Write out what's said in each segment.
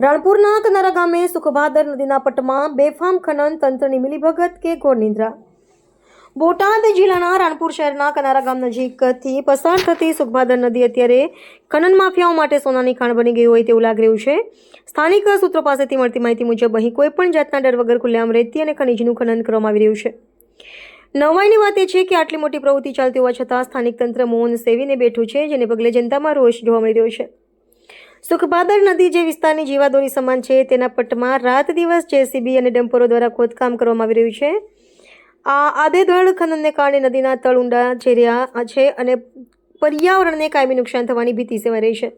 રાણપુરના કનારા ગામે સુખભાદર નદીના પટમાં બેફામ ખનન તંત્રની મિલીભગત કે ઘોર નિંદ્રા. બોટાદ જિલ્લાના રાણપુર શહેરના કનારા ગામ નજીકથી પસાર થતી સુખભાદર નદી અત્યારે ખનન માફિયાઓ માટે સોનાની ખાણ બની ગઈ હોય તેવું લાગી રહ્યું છે. સ્થાનિક સૂત્રો પાસેથી મળતી માહિતી મુજબ અહીં કોઈપણ જાતના ડર વગર ખુલ્લેઆમ રેતી અને ખનીજનું ખનન કરવામાં આવી રહ્યું છે. નવાઈની વાત એ છે કે આટલી મોટી પ્રવૃત્તિ ચાલતી હોવા છતાં સ્થાનિક તંત્ર મૌન સેવીને બેઠું છે, જેને પગલે જનતામાં રોષ જોવા મળી રહ્યો છે. સુખબાદર નદી જે વિસ્તારની જીવાદોરી સમાન છે, તેના પટમાં રાત દિવસ જેસીબી અને ડમ્પરો દ્વારા ખોદકામ કરવામાં આવી રહ્યું છે. આ આધેધડ ખનનને કારણે નદીના તળ ઊંડા જઈ છે અને પર્યાવરણને કાયમી નુકસાન થવાની ભીતિ સેવાઈ રહી છે.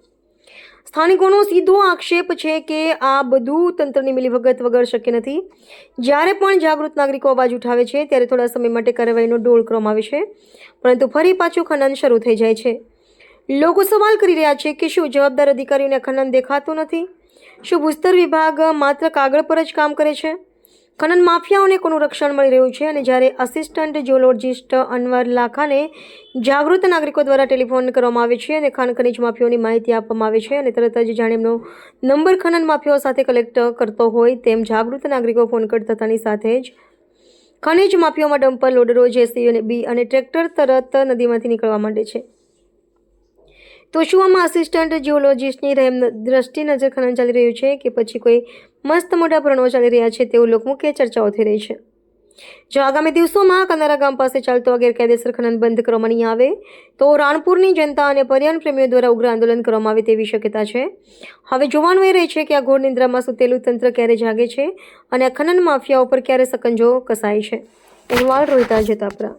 સ્થાનિકોનો સીધો આક્ષેપ છે કે આ બધું તંત્રની મિલીભગત વગર શક્ય નથી. જ્યારે પણ જાગૃત નાગરિકો અવાજ ઉઠાવે છે, ત્યારે થોડા સમય માટે કાર્યવાહીનો ડોળ કરવામાં આવે છે. પરંતુ ફરી પાછું ખનન શરૂ થઈ જાય છે. લોકો સવાલ કરી રહ્યા છે કે શું જવાબદાર અધિકારીઓને ખનન દેખાતું નથી? શું ભૂસ્તર વિભાગ માત્ર કાગળ પર જ કામ કરે છે? ખનન માફિયાઓને કોનું રક્ષણ મળી રહ્યું છે? અને જ્યારે આસિસ્ટન્ટ જીઓલોજિસ્ટ અનવર લાખાને જાગૃત નાગરિકો દ્વારા ટેલિફોન કરવામાં આવે છે અને ખાણ ખનીજ માફિયાઓની માહિતી આપવામાં આવે છે અને તરત જ જાણે એમનો નંબર ખનન માફિયાઓ સાથે કલેક્ટ કરતો હોય તેમ જાગૃત નાગરિકો ફોન કટ થતાની સાથે જ ખનીજ માફિયાઓમાં ડમ્પર લોડરો જેસીબી અને બી અને ટ્રેક્ટર તરત નદીમાંથી નીકળવા માંડે છે. તો શું આમાં આસિસ્ટન્ટ જીઓલોજિસ્ટની રહેમ દ્રષ્ટિ નજર ખનન ચાલી રહ્યું છે કે પછી કોઈ મસ્ત મોટા પ્રણવો ચાલી રહ્યા છે તેવું લોકમુખ્ય ચર્ચાઓ થઈ રહી છે? જો આગામી દિવસોમાં કનારા ગામ પાસે ચાલતો આ ગેરકાયદેસર ખનન બંધ કરવામાં નહીં આવે, તો રાણપુરની જનતા અને પર્યાવરણ પ્રેમીઓ દ્વારા ઉગ્ર આંદોલન કરવામાં આવે તેવી શક્યતા છે. હવે જોવાનું એ રહે છે કે આ ઘોર નિંદ્રામાં સુતેલું તંત્ર ક્યારે જાગે છે અને આ ખનન માફિયાઓ પર ક્યારે સકંજો કસાય છે. અહેવાલ રોહિતા જતાપરા.